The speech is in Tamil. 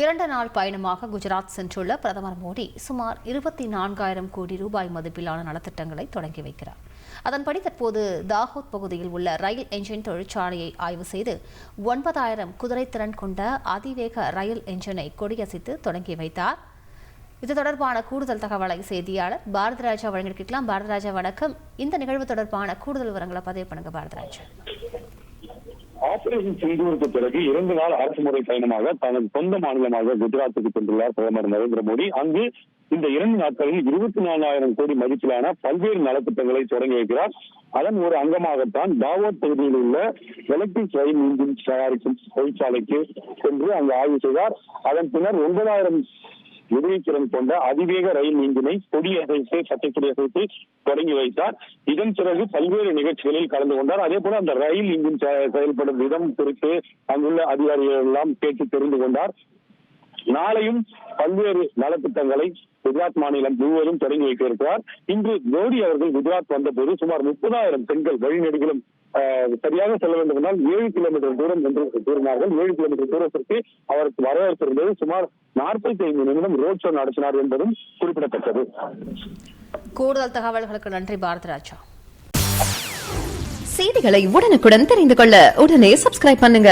இரண்டு நாள் பயணமாக குஜராத் சென்றுள்ள பிரதமர் மோடி சுமார் இருபத்தி நான்காயிரம் கோடி ரூபாய் மதிப்பிலான நலத்திட்டங்களை தொடங்கி வைக்கிறார். அதன்படி தற்போது தாகோத் பகுதியில் உள்ள ரயில் என்ஜின் தொழிற்சாலையை ஆய்வு செய்து ஒன்பதாயிரம் குதிரைத்திறன் கொண்ட அதிவேக ரயில் என்ஜினை கொடியசைத்து தொடங்கி வைத்தார். இது தொடர்பான கூடுதல் தகவலை செய்தியாளர் பாரதிராஜா வழங்கியிருக்கலாம். பாரதிராஜா வணக்கம். இந்த நிகழ்வு தொடர்பான கூடுதல் விவரங்களை பதிவு பண்ணுங்க பாரதிராஜா. ஆபரேஷன் சிந்தூருக்கு பிறகு இரண்டு நாள் அரசு முறை பயணமாக தனது சொந்த மாநிலமாக குஜராத்துக்கு சென்றுள்ளார் பிரதமர் நரேந்திர மோடி. அங்கு இந்த இரண்டு நாட்களில் இருபத்தி நாலாயிரம் கோடி மதிப்பிலான பல்வேறு நலத்திட்டங்களை தொடங்கி வைக்கிறார். அதன் ஒரு அங்கமாகத்தான் தாவோத் பகுதியில் உள்ள எலக்ட்ரிக் ரயில் இன்ஜின் தயாரிக்கும் தொழிற்சாலைக்கு சென்று அங்கு ஆய்வு செய்தார். அதன் பின்னர் ஒன்பதாயிரம் உதவித்திறன் கொண்ட அதிவேக ரயில் இன்ஜினை கொடியசைத்து அசைத்து அசைத்து தொடங்கி வைத்தார். இதன் பிறகு பல்வேறு நிகழ்ச்சிகளில் கலந்து கொண்டார். அதே போல அந்த ரயில் இன்ஜின் செ- செயல்படும் விதம் குறித்து அங்குள்ள அதிகாரிகள் எல்லாம் கேட்டு தெரிந்து கொண்டார். நாளையும் பல்வேறு நலத்திட்டங்களை குஜராத் மாநிலம் முழுவதும் தொடங்கி வைக்க இருக்கிறார். இன்று மோடி அவர்கள் குஜராத் வந்தபோது சுமார் முப்பதாயிரம் பெண்கள் வழிநெடுகிலும் சரியாக செல்ல வேண்டும் என்றால் ஏழு கிலோமீட்டர் தூரம் என்று கூறினார்கள். ஏழு கிலோமீட்டர் தூரத்திற்கு அவருக்கு வரவேற்பு இருந்தது சுமார் நாற்பத்தி ஐந்து நிமிடம் ரோட் ஷோ நடத்தினார் என்பதும் குறிப்பிடத்தக்கது. கூடுதல் தகவல்களுக்கு நன்றி பாரதிராஜா செய்திகளை உடனுக்குடன் தெரிந்து கொள்ள உடனே சப்ஸ்கிரைப் பண்ணுங்க.